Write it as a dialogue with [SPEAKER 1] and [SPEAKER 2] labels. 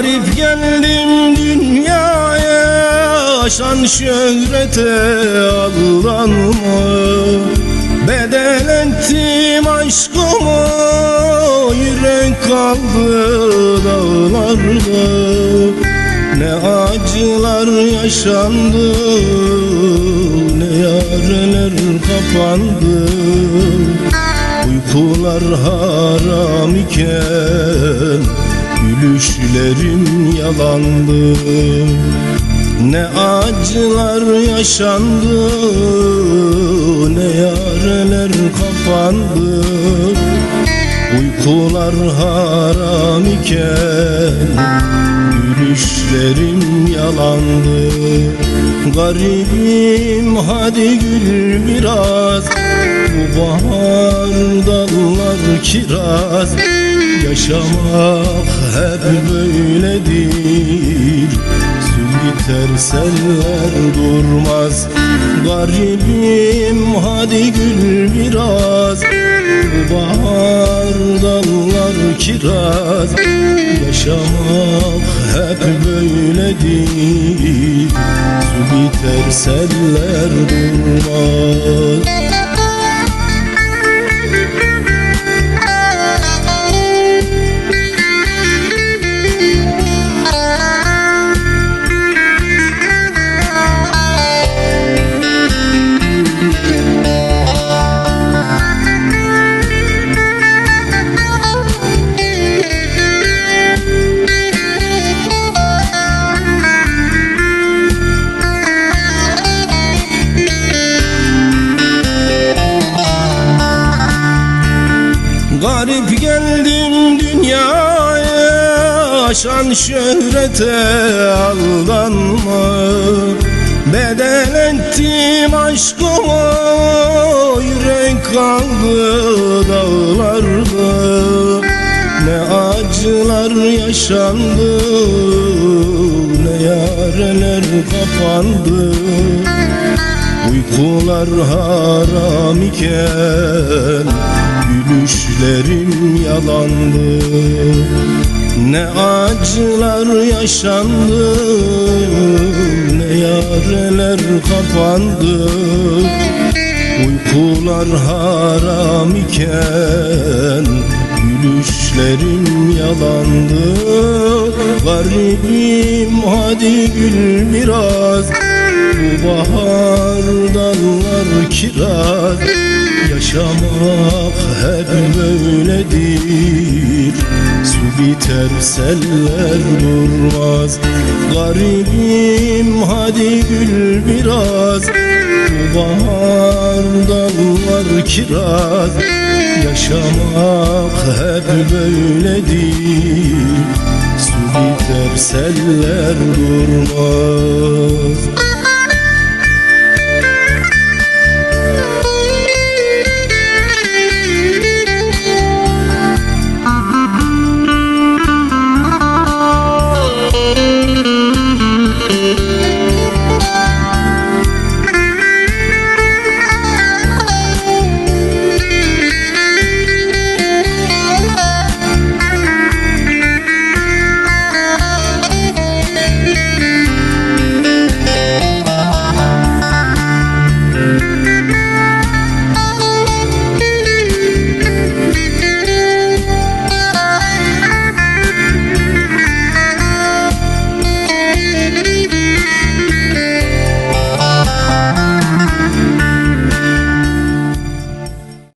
[SPEAKER 1] Garip geldim dünyaya Şan şöhrete aldanma. Bedel ettim aşkımı Yürek kaldı dağlarda. Ne acılar yaşandı Ne yareler kapandı. Uykular haram iken Gülüşlerim yalandı. Ne acılar yaşandı Ne yareler kapandı. Uykular haram iken Gülüşlerim yalandı. Garibim hadi gül biraz. Bu bahar dallar kiraz Yaşamak hep böyledir. Biter seller durmaz Garibim hadi gül biraz bahar dallar kiraz. Yaşamak hep böyledir. Su biter seller durmaz dünyaya Şan şöhrete aldanma. Bedel ettim aşkımı Yürek kaldı dağlarda. Ne acılar yaşandı Ne yareler kapandı. Uykular haram iken Gülüşlerim yalandı Ne acılar yaşandı Ne yareler kapandı. Uykular haram iken Gülüşlerim yalandı. Garibim hadi gül biraz. Bu bahar kiraz Yaşamak hep böyledir. Su biter seller durmaz. Garibim hadi gül biraz. Bu bahar dallar kiraz. Yaşamak hep böyledir. Su biter seller durmaz